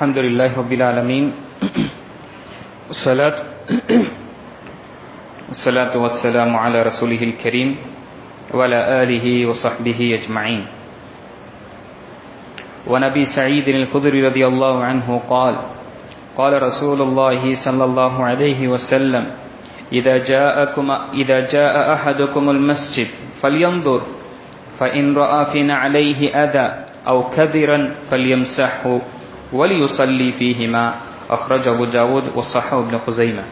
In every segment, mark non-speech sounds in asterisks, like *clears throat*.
الحمد لله رب العالمين. والصلاة والسلام على رسوله الكريم وعلى آله وصحبه أجمعين. ونبي سعيد الخدري رضي الله عنه قال قال رسول الله صلى الله عليه وسلم إذا جاءكم إذا جاء أحدكم المسجد فلينظر فإن رأى في عليه أذى أو كذرا فليمسحه. وليصلي فيهما أخرج أبو داود وصححه ابن خزيمة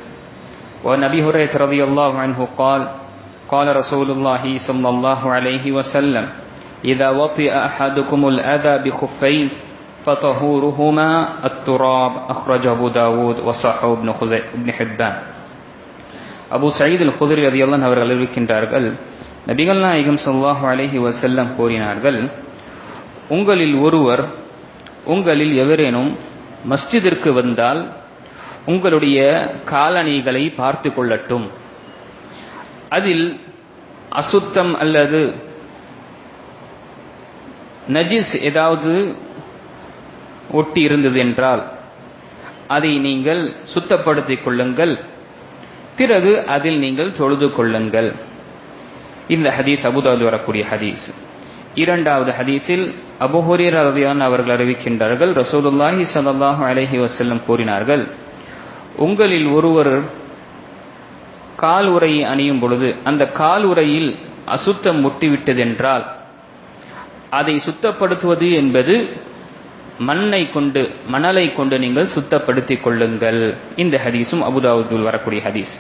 وعن أبي هريرة رضي الله عنه قال قال رسول الله صلى الله عليه وسلم إذا وطئ أحدكم الأذى بخفين فطهورهما التراب أخرج أبو داود وصححه ابن, خزي... ابن حبان Abu Zayed அல் குதிரி ரதியல்லான் அவர்கள் அறிவிக்கின்றார்கள் நபிகள் நாயகம் சொல்லாஹு அலஹி வசல்லம் கூறினார்கள் உங்களில் ஒருவர் உங்களில் எவரேனும் மஸ்ஜிதிற்கு வந்தால் உங்களுடைய காலணிகளை பார்த்து கொள்ளட்டும். அதில் அசுத்தம் அல்லது நஜிஸ் ஏதாவது ஒட்டி இருந்தது என்றால் அதை நீங்கள் சுத்தப்படுத்திக் கொள்ளுங்கள். பிறகு அதில் நீங்கள் தொழுது கொள்ளுங்கள். இந்த ஹதீஸ் அபுதாது வரக்கூடிய ஹதீஸ். இரண்டாவது ஹதீஸில் அபுஹுரீர் ரதியான் அவர்கள் அறிவிக்கின்றார்கள் ரசூலுல்லாஹி சல்லாஹூ அலஹி வசல்லம் கூறினார்கள் உங்களில் ஒருவர் கால் உரையை அணியும் பொழுது அந்த கால் உரையில் அசுத்தம் முட்டிவிட்டதென்றால் அதை சுத்தப்படுத்துவது என்பது மண்ணை கொண்டு மணலை கொண்டு நீங்கள் சுத்தப்படுத்திக் கொள்ளுங்கள். இந்த ஹதீஸும் அபுதாவுதுல் வரக்கூடிய ஹதீஸ்.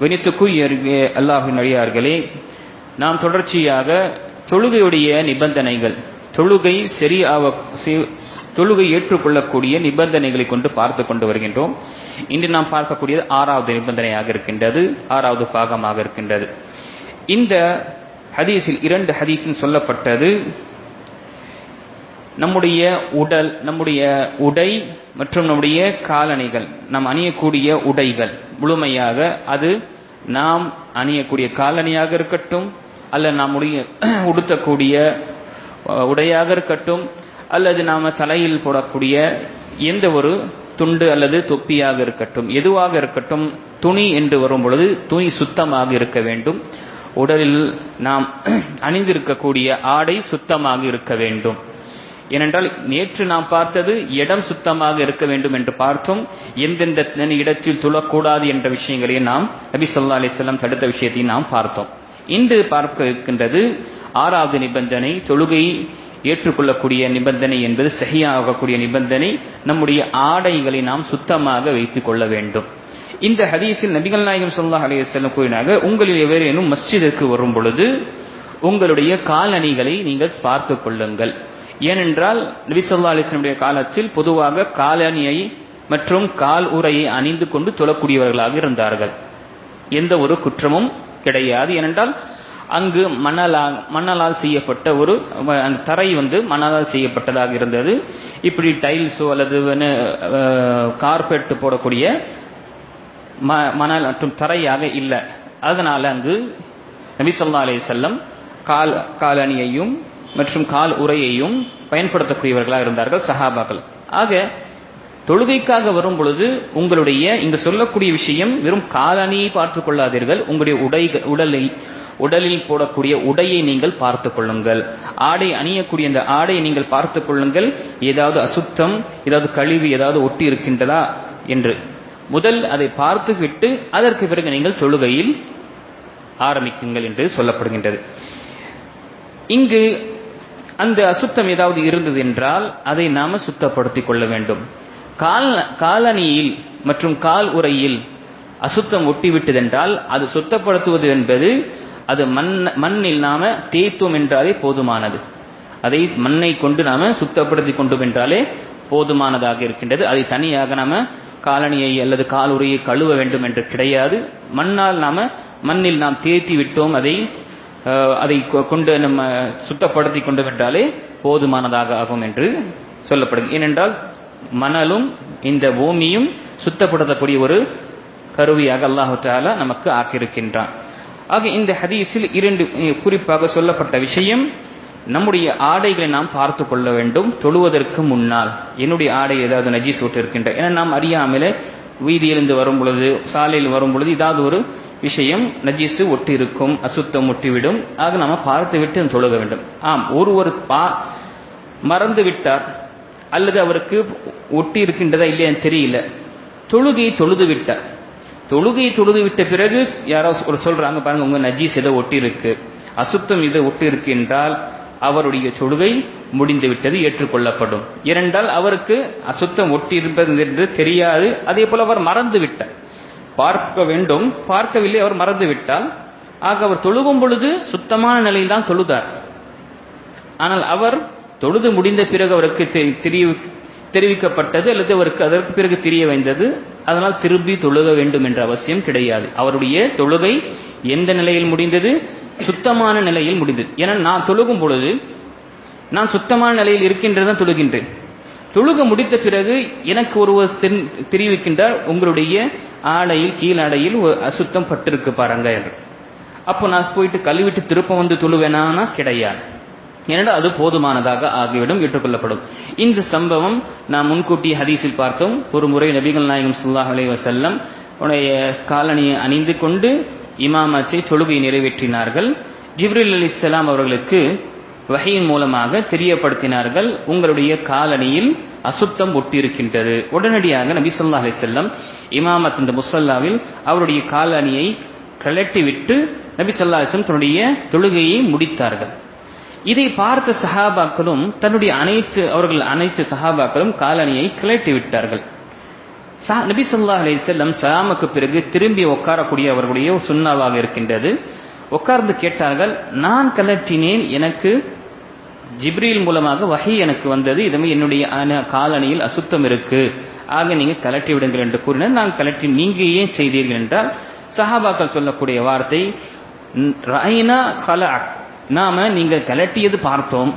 வினித்துக்கு அல்லாஹின் அழியார்களே நாம் தொடர்ச்சியாக தொழுகையுடைய நிபந்தனைகள். தொழுகை சரியாக தொழுகை ஏற்றுக்கொள்ளக்கூடிய நிபந்தனைகளை கொண்டு பார்த்து கொண்டு வருகின்றோம். இன்று நாம் பார்க்கக்கூடியது ஆறாவது நிபந்தனையாக இருக்கின்றது. ஆறாவது பாகமாக இருக்கின்றது. இந்த ஹதீஸில் இரண்டு ஹதீஸில் சொல்லப்பட்டது. நம்முடைய உடல் நம்முடைய உடை மற்றும் நம்முடைய காலணிகள் நாம் அணியக்கூடிய உடைகள். முழுமையாக அது நாம் அணியக்கூடிய காலணியாக இருக்கட்டும் அல்ல நம்முடைய *clears throat* உடுத்தக்கூடிய உடையாக இருக்கட்டும் அல்லது நாம் தலையில் போடக்கூடிய எந்த ஒரு துண்டு அல்லது தொப்பியாக இருக்கட்டும் எதுவாக இருக்கட்டும் துணி என்று வரும் பொழுது துணி சுத்தமாக இருக்க வேண்டும். உடலில் நாம் *clears throat* அணிந்திருக்கக்கூடிய ஆடை சுத்தமாக இருக்க வேண்டும். ஏனென்றால் நேற்று நாம் பார்த்தது இடம் சுத்தமாக இருக்க வேண்டும் என்று பார்த்தோம். எந்தெந்த இடத்தில் துளக்கூடாது என்ற விஷயங்களையும் நாம் நபி சொல்லா அலிஸ்லாம் தடுத்த விஷயத்தையும் நாம் பார்த்தோம். இன்று பார்க்க இருக்கின்றது ஆறாவது நிபந்தனை தொழுகை ஏற்றுக்கொள்ளக்கூடிய நிபந்தனை என்பது சகியாகக்கூடிய நிபந்தனை. நம்முடைய ஆடைகளை நாம் சுத்தமாக வைத்துக் கொள்ள வேண்டும். இந்த ஹதீஸில் நபிகள் நாயகம் சொல்லா அலையம் கூறினாங்க உங்களில் எவரேனும் மஸ்ஜிதிற்கு வரும் பொழுது உங்களுடைய காலணிகளை நீங்கள் பார்த்து கொள்ளுங்கள். ஏனென்றால் நபிசல்லா அலிஸ்லனுடைய காலத்தில் பொதுவாக காலணியை மற்றும் கால் உரையை அணிந்து கொண்டு தொழக்கூடியவர்களாக இருந்தார்கள். எந்த ஒரு குற்றமும் கிடையாது. ஏனென்றால் அங்கு மணலால் மணலால் செய்யப்பட்ட ஒரு அந்த தரை வந்து மணலால் செய்யப்பட்டதாக இருந்தது. இப்படி டைல்ஸோ அல்லது கார்பெட் போடக்கூடிய ம மணல் மற்றும் தரையாக இல்லை. அதனால் அங்கு நபிசல்லா அலி செல்லம் கால் காலணியையும் மற்றும் கால் உரையையும் பயன்படுத்தக்கூடியவர்களாக இருந்தார்கள் சஹாபாக்கள். ஆக தொழுகைக்காக வரும் பொழுது உங்களுடைய இங்கு சொல்லக்கூடிய விஷயம் வெறும் காலணியை பார்த்து கொள்ளாதீர்கள். உங்களுடைய உடை உடலை உடலில் போடக்கூடிய உடையை நீங்கள் பார்த்து கொள்ளுங்கள். ஆடை அணியக்கூடிய அந்த ஆடையை நீங்கள் பார்த்து கொள்ளுங்கள். ஏதாவது அசுத்தம் ஏதாவது கழிவு ஏதாவது ஒட்டி இருக்கின்றதா என்று. முதல் அதை பார்த்து விட்டு அதற்கு பிறகு நீங்கள் தொழுகையில் ஆரம்பிக்குங்கள் என்று சொல்லப்படுகின்றது. இங்கு அந்த அசுத்தம் ஏதாவது இருந்தது என்றால் அதை நாம சுத்தப்படுத்திக் கொள்ள வேண்டும். கால் காலணியில் மற்றும் கால் உரையில் அசுத்தம் ஒட்டிவிட்டதென்றால் அது சுத்தப்படுத்துவது என்பது அது மண் மண்ணில் நாம தேய்த்தோம் என்றாலே போதுமானது. அதை மண்ணை கொண்டு நாம சுத்தப்படுத்தி கொண்டோம் என்றாலே போதுமானதாக இருக்கின்றது. அதை தனியாக நாம காலணியை அல்லது கால் உரையை கழுவ வேண்டும் என்று கிடையாது. மண்ணால் நாம மண்ணில் நாம் தேய்த்தி விட்டோம். அதை அதை கொண்டு நம்ம சுத்தப்படுத்தி கொண்டு என்றாலே போதுமானதாக ஆகும் என்று சொல்லப்படுது ஏனென்றால் மணலும் இந்த பூமியும் சுத்தப்படுத்தக்கூடிய ஒரு கருவியாக அல்லாஹு தாலா நமக்கு ஆக்கியிருக்கின்றான். ஆக இந்த ஹதீஸில் இரண்டு குறிப்பாக சொல்லப்பட்ட விஷயம் நம்முடைய ஆடைகளை நாம் பார்த்து கொள்ள வேண்டும் தொழுவதற்கு முன்னால். என்னுடைய ஆடை ஏதாவது நஜீஸ் விட்டு இருக்கின்ற ஏன்னா நாம் அறியாமலே வீதியிலிருந்து வரும் பொழுது சாலையில் வரும் பொழுது ஏதாவது ஒரு விஷயம் நஜீஸு ஒட்டி இருக்கும் அசுத்தம் ஒட்டிவிடும். ஆக நாம பார்த்து விட்டு தொழுக வேண்டும். ஆம் ஒருவர் பா மறந்து விட்டார் அல்லது அவருக்கு ஒட்டி இருக்கின்றதா இல்லையான்னு தெரியல. தொழுகை தொழுது விட்டார் தொழுகை தொழுது விட்ட பிறகு யாரோ ஒரு சொல்றாங்க பாருங்க உங்க நஜீஸ் ஏதோ ஒட்டி இருக்கு. அசுத்தம் இதை ஒட்டி இருக்கு என்றால் அவருடைய தொழுகை முடிந்து விட்டது ஏற்றுக்கொள்ளப்படும். இரண்டால் அவருக்கு அசுத்தம் ஒட்டி இருப்பது என்று தெரியாது அதே போல அவர் மறந்து விட்டார். பார்க்க வேண்டும் பார்க்கவில்லை அவர் மறந்து விட்டால். ஆக அவர் தொழுகும் பொழுது சுத்தமான நிலையில் தான் தொழுதார். ஆனால் அவர் தொழுது முடிந்த பிறகு அவருக்கு தெரி- தெரிவிக்கப்பட்டது அல்லது அவருக்கு அதற்கு பிறகு தெரிய வைந்தது. அதனால் திரும்பி தொழுக வேண்டும் என்ற அவசியம் கிடையாது. அவருடைய தொழுகை எந்த நிலையில் முடிந்தது? சுத்தமான நிலையில் முடிந்தது. ஏன்னா நான் தொழுகும் பொழுது நான் சுத்தமான நிலையில் இருக்கின்றதான் தொழுகின்றேன். தொழுக முடித்த பிறகு எனக்கு ஒருவர் தெரிவிக்கின்றார் உங்களுடைய ஆடையில் கீழாடையில் ஒரு அசுத்தம் பட்டிருக்கு பாருங்க என்று. அப்போ நான் போயிட்டு கழுவிட்டு திருப்பம் வந்து தொழுவேனானா? கிடையாது. ஏனென்றால் அது போதுமானதாக ஆகிவிடும் ஏற்றுக்கொள்ளப்படும். இந்த சம்பவம் நாம் முன்கூட்டி ஹதீஸில் பார்த்தோம். ஒரு முறை நபிகள் நாயகம் சுல்லாஹ் அலைஹி வஸல்லம் உடைய காலணியை அணிந்து கொண்டு இமாமத்தை தொழுகை நிறைவேற்றினார்கள். ஜிப்ரில் அலிஸ்லாம் அவர்களுக்கு வகையின் மூலமாக தெரியப்படுத்தினார்கள் உங்களுடைய காலணியில் அசுத்தம் ஒட்டியிருக்கின்றது உடனடியாக நபி சொல்லா அலி செல்லம் இமாமத் இந்த முசல்லாவில் அவருடைய காலணியை கலட்டிவிட்டு நபி ஸல்லல்லாஹு தன்னுடைய தொழுகையை முடித்தார்கள். இதை பார்த்த சஹாபாக்களும் தன்னுடைய அனைத்து அவர்கள் அனைத்து சஹாபாக்களும் காலணியை கிளட்டி விட்டார்கள். சா- நபி சொல்லா அலி செல்லம் சலாமுக்கு பிறகு திரும்பி உட்காரக்கூடிய அவர்களுடைய சுண்ணாவாக இருக்கின்றது. உட்கார்ந்து கேட்டார்கள் நான் கலட்டினேன் எனக்கு ஜிப்ரீல் மூலமாக வகை எனக்கு வந்தது. இதுமே என்னுடைய காலணியில் அசுத்தம் இருக்கு. ஆக நீங்க கலட்டி விடுங்கள் என்று கூறினர். நான் கலட்டி நீங்க ஏன் செய்தீர்கள்? என்றால் சஹாபாக்கள் சொல்லக்கூடிய வார்த்தை ரஐனா ஹலஅக். நாம் நீங்கள் கிளட்டியது பார்த்தோம்.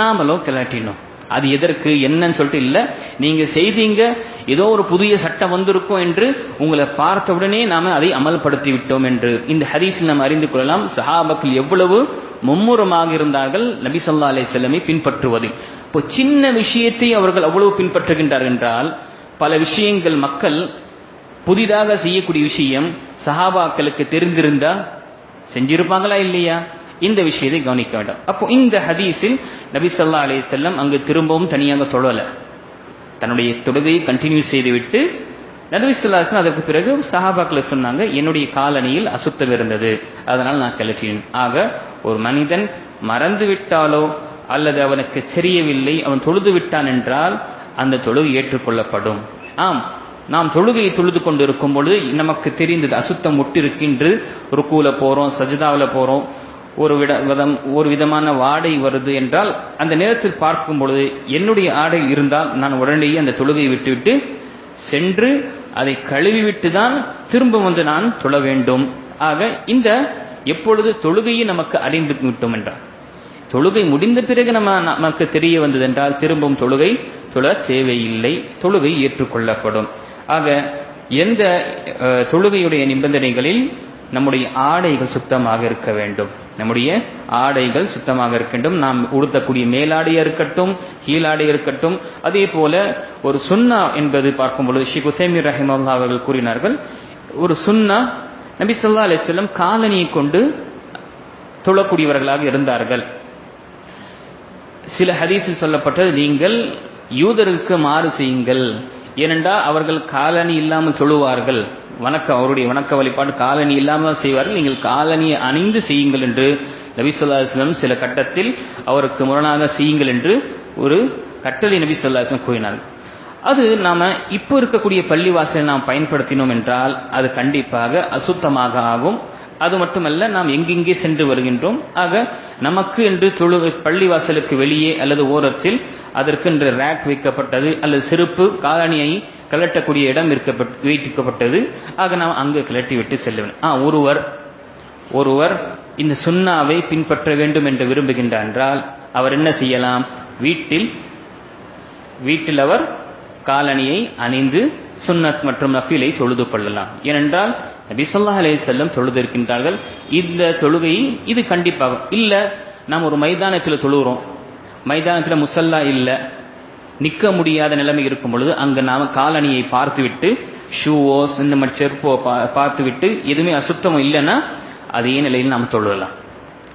நாமளும் கிளட்டினோம். அது எதற்கு என்னன்னு சொல்லிட்டு இல்லை. நீங்கள் செய்தீங்க ஏதோ ஒரு புதிய சட்டம் வந்திருக்கும் என்று உங்களை பார்த்த உடனே நாம் அதை அமல்படுத்தி விட்டோம் என்று. இந்த ஹதீஸில் நாம் அறிந்து கொள்ளலாம் சஹாபக்கள் எவ்வளவு மும்முரமாக இருந்தார்கள் நபி சொல்லா அலைஹி செல்லமை பின்பற்றுவது. இப்போ சின்ன விஷயத்தை அவர்கள் அவ்வளவு பின்பற்றுகின்றார் என்றால் பல விஷயங்கள் மக்கள் புதிதாக செய்யக்கூடிய விஷயம் சஹாபாக்களுக்கு தெரிந்திருந்தா செஞ்சிருப்பாங்களா இல்லையா? இந்த விஷயத்தை கவனிக்க வேண்டும் அப்போ இந்த ஹதீஸில் நபி ஸல்லல்லாஹு அலைஹி செல்லம் அங்கு திரும்பவும் தனியாக தொழலை. தன்னுடைய தொழுகையை கண்டினியூ செய்துவிட்டு நபி ஸல்லல்லாஹு அதற்கு பிறகு சஹாபாக்கில் சொன்னாங்க என்னுடைய காலணியில் அசுத்தம் இருந்தது. அதனால் நான் கழற்றினேன். ஆக ஒரு மனிதன் மறந்து விட்டாலோ அல்லது அவனுக்கு தெரியவில்லை அவன் தொழுது விட்டான் என்றால் அந்த தொழுகை ஏற்றுக்கொள்ளப்படும். ஆம் நாம் தொழுகையை தொழுது கொண்டு இருக்கும் பொழுது நமக்கு தெரிந்தது அசுத்தம் முட்டிருக்கின்று ருக்கூல போகிறோம் சஜிதாவில் போகிறோம் ஒரு விட விதம் ஒரு விதமான வாடை வருது என்றால் அந்த நேரத்தில் பார்க்கும் பொழுது என்னுடைய ஆடை இருந்தால் நான் உடனேயே அந்த தொழுகையை விட்டுவிட்டு சென்று அதை கழுவிவிட்டு தான் திரும்ப வந்து நான் தொழ வேண்டும். ஆக இந்த எப்பொழுது தொழுகையை நமக்கு அறிந்து விட்டோம் என்றால் தொழுகை முடிந்த பிறகு நம்ம நமக்கு தெரிய வந்ததென்றால் திரும்பும் தொழுகை தொழ தேவையில்லை தொழுகை ஏற்றுக்கொள்ளப்படும். ஆக எந்த தொழுகையுடைய நிபந்தனைகளில் நம்முடைய ஆடைகள் சுத்தமாக இருக்க வேண்டும். நம்முடைய ஆடைகள் சுத்தமாக இருக்கட்டும் நாம் உடுத்தக்கூடிய மேலாடை இருக்கட்டும் கீழாடை இருக்கட்டும். அதே போல ஒரு சுன்னா என்பது பார்க்கும் பொழுது ஷி உசைமி ரஹிமல்லா அவர்கள் கூறினார்கள் ஒரு சுன்னா நபி சொல்லா அலைஹி வஸல்லம் காலனியை கொண்டு தொழக்கூடியவர்களாக இருந்தார்கள். சில ஹதீஸில் சொல்லப்பட்டது நீங்கள் யூதருக்கு மாறு செய்யுங்கள். ஏனென்றால் அவர்கள் காலணி இல்லாமல் தொழுவார்கள் வணக்க அவருடைய வணக்க வழிபாடு காலணி இல்லாமல் செய்வார்கள் நீங்கள் காலணியை அணிந்து செய்யுங்கள் என்று நபி ஸல்லல்லாஹு சில கட்டத்தில் அவருக்கு முரணாக செய்யுங்கள் என்று ஒரு கட்டளை நபி ஸல்லல்லாஹு கூறினார்கள் அது நாம் இப்போ இருக்கக்கூடிய பள்ளிவாசலை நாம் பயன்படுத்தினோம் என்றால் அது கண்டிப்பாக அசுத்தமாக ஆகும். அது மட்டுமல்ல நாம் எங்கெங்கே சென்று வருகின்றோம். ஆக நமக்கு என்று தொழு பள்ளிவாசலுக்கு வெளியே அல்லது ஓரத்தில் அதற்கென்று ரேக் வைக்கப்பட்டது அல்லது செருப்பு காலணியை கலட்டக்கூடிய இடம் இருக்கப்பட்டு வைக்கப்பட்டது ஆக நாம் அங்கு கலட்டி விட்டு செல்ல வேண்டும் ஆ ஒருவர் ஒருவர் இந்த சுண்ணாவை பின்பற்ற வேண்டும் என்று விரும்புகின்றார் என்றால் அவர் என்ன செய்யலாம்? வீட்டில் வீட்டில் அவர் காலணியை அணிந்து சுன்னத் மற்றும் நஃபீலை தொழுது கொள்ளலாம். ஏனென்றால் நபிசல்லா அலே செல்லம் தொழுது இருக்கின்றார்கள் இந்த தொழுகை இது கண்டிப்பாக இல்லை நாம் ஒரு மைதானத்தில் தொழுகிறோம். மைதானத்தில் முசல்லா இல்லை. நிற்க முடியாத நிலைமை இருக்கும் பொழுது அங்கே நாம் காலணியை பார்த்துவிட்டு ஷூவோ இந்த மாதிரி செருப்போ பா பார்த்துவிட்டு எதுவுமே அசுத்தமும் இல்லைன்னா அதே நிலையில் நாம் தொழுகலாம்.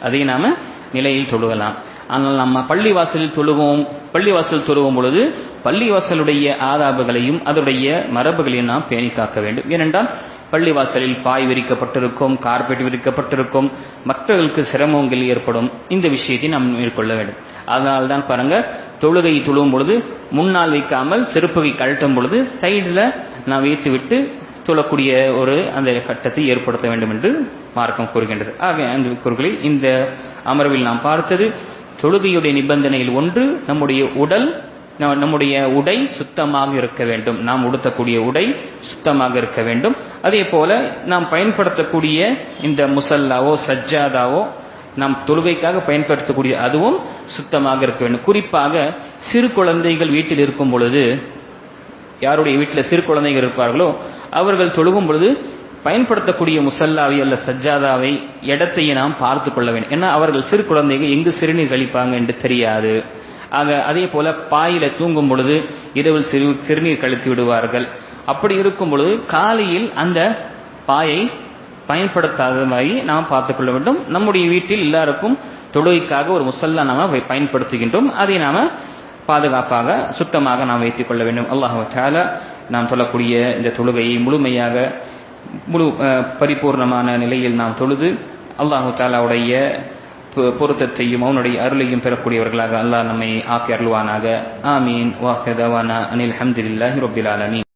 அதே நாம் நிலையில் தொழுகலாம். ஆனால் நம்ம பள்ளிவாசலில் தொழுவோம் பள்ளிவாசல் தொழுவும் பொழுது பள்ளிவாசலுடைய ஆதாபங்களையும் அதனுடைய மரபுகளையும் நாம் பேணி காக்க வேண்டும். ஏனென்றால் பள்ளிவாசலில் பாய் விரிக்கப்பட்டிருக்கும் கார்பெட் விரிக்கப்பட்டிருக்கும் மற்றவர்களுக்கு சிரமங்கள் ஏற்படும். இந்த விஷயத்தை நாம் மேற்கொள்ள வேண்டும். அதனால்தான் தான் பாருங்க தொழுகை தொழுவும் பொழுது முன்னால் வைக்காமல் செருப்பகை கழட்டும் பொழுது சைடில் நான் வைத்து விட்டு தொழக்கூடிய ஒரு அந்த கட்டத்தை ஏற்படுத்த வேண்டும் என்று மார்க்கம் கூறுகின்றது. ஆக அந்த கூறுகளை இந்த அமர்வில் நாம் பார்த்தது தொழுகையுடைய நிபந்தனையில் ஒன்று நம்முடைய உடல் நம்முடைய உடை சுத்தமாக இருக்க வேண்டும். நாம் உடுத்தக்கூடிய உடை சுத்தமாக இருக்க வேண்டும். அதே போல நாம் பயன்படுத்தக்கூடிய இந்த முசல்லாவோ சஜ்ஜாதாவோ நாம் தொழுகைக்காக பயன்படுத்தக்கூடிய அதுவும் சுத்தமாக இருக்க வேண்டும். குறிப்பாக சிறு குழந்தைகள் வீட்டில் இருக்கும் பொழுது யாருடைய வீட்டில் சிறு குழந்தைகள் இருப்பார்களோ அவர்கள் தொழுகும் பொழுது பயன்படுத்தக்கூடிய முசல்லாவை அல்ல சஜ்ஜாதாவை இடத்தையே நாம் பார்த்து கொள்ள வேண்டும். ஏன்னா அவர்கள் சிறு குழந்தைகள் எங்கு சிறுநீர் கழிப்பாங்க என்று தெரியாது. ஆக அதே போல பாயில தூங்கும் பொழுது இரவில் சிறு சிறுநீர் கழித்து விடுவார்கள். அப்படி இருக்கும் பொழுது காலையில் அந்த பாயை பயன்படுத்தாத மாதிரி நாம் பார்த்துக் கொள்ள வேண்டும். நம்முடைய வீட்டில் எல்லாருக்கும் தொழுகைக்காக ஒரு முசல்லா நாம பயன்படுத்துகின்றோம். அதை நாம பாதுகாப்பாக சுத்தமாக நாம் வைத்துக் கொள்ள வேண்டும் அல்லாஹால நாம் சொல்லக்கூடிய இந்த தொழுகையை முழுமையாக முழு பரிபூர்ணமான நிலையில் நாம் தொழுது அல்லாஹு தாலாவுடைய பொருத்தத்தையும் அவனுடைய அருளையும் பெறக்கூடியவர்களாக அல்லாஹ் நம்மை ஆக்கி அருள்வானாக. ஆமீன். வாஹதவானா அனில் ஹம்தில்லாஹி ரொபிலாலமீன்